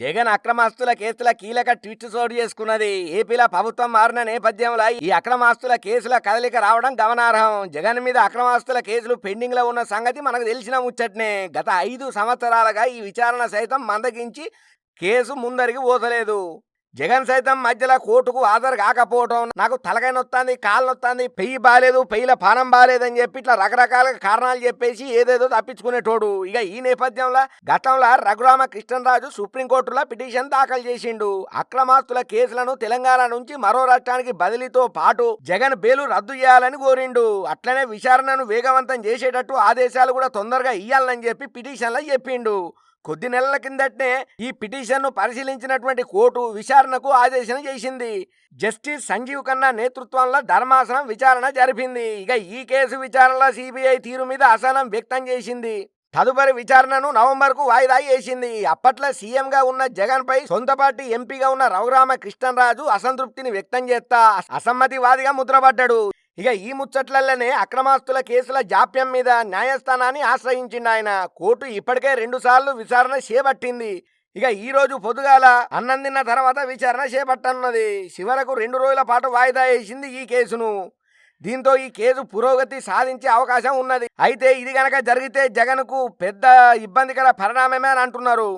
జగన్ అక్రమాస్తుల కేసుల కీలక ట్వీట్ చోటు చేసుకున్నది. ఏపీలో ప్రభుత్వం మారిన నేపథ్యంలో ఈ అక్రమాస్తుల కేసుల కదలిక రావడం గమనార్హం. జగన్ మీద అక్రమాస్తుల కేసులు పెండింగ్లో ఉన్న సంగతి మనకు తెలిసిన ముచ్చట్నే. గత ఐదు సంవత్సరాలుగా ఈ విచారణ సైతం మందగించి కేసు ముందరికి పోసలేదు జగన్ సైతం మధ్యలో కోర్టుకు హాజరు కాకపోవటం నాకు తలకాయ నొత్తాంది కాలు నొత్తాంది పెయ్యి బాలేదు పెయ్యిల పానం బాలేదని చెప్పి ఇట్లా రకరకాల కారణాలు చెప్పేసి ఏదేదో తప్పించుకునేటోడు. ఇక ఈ నేపథ్యంలో గతంలో రఘురామ కృష్ణరాజు సుప్రీంకోర్టులో పిటిషన్ దాఖలు చేసిండు. అక్రమాస్తుల కేసులను తెలంగాణ నుంచి మరో రాష్ట్రానికి బదిలీతో పాటు జగన్ బేలు రద్దు చేయాలని కోరిండు. అట్లనే విచారణను వేగవంతం చేసేటట్టు ఆదేశాలు కూడా తొందరగా ఇయ్యాలని చెప్పి పిటిషన్లో చెప్పిండు. కొద్ది నెలల కిందటనే ఈ పిటిషన్ను పరిశీలించినటువంటి కోర్టు విచారణకు ఆదేశం చేసింది. జస్టిస్ సంజీవ్ ఖన్నా నేతృత్వంలో ధర్మాసనం విచారణ జరిపింది. ఇక ఈ కేసు విచారణలో సిబిఐ తీరు మీద అసహనం వ్యక్తం చేసింది. తదుపరి విచారణను నవంబర్కు వాయిదా వేసింది. అప్పట్లో సీఎంగా ఉన్న జగన్పై సొంత పార్టీ ఎంపీగా ఉన్న రఘురామ కృష్ణరాజు అసంతృప్తిని వ్యక్తం చేస్తా అసమ్మతివాదిగా ముద్రపడ్డాడు. ఇక ఈ ముచ్చట్లలోనే అక్రమాస్తుల కేసుల జాప్యం మీద న్యాయస్థానాన్ని ఆశ్రయించిండు ఆయన. కోర్టు ఇప్పటికే రెండు సార్లు విచారణ చేపట్టింది. ఇక ఈ రోజు పొద్దుగాల అన్నం తిన్న తర్వాత విచారణ చేపట్టనున్నది. చివరకు రెండు రోజుల పాటు వాయిదా వేసింది ఈ కేసును. దీంతో ఈ కేసు పురోగతి సాధించే అవకాశం ఉన్నది. అయితే ఇది గనక జరిగితే జగన్కు పెద్ద ఇబ్బందికర పరిణామమే అని అంటున్నారు.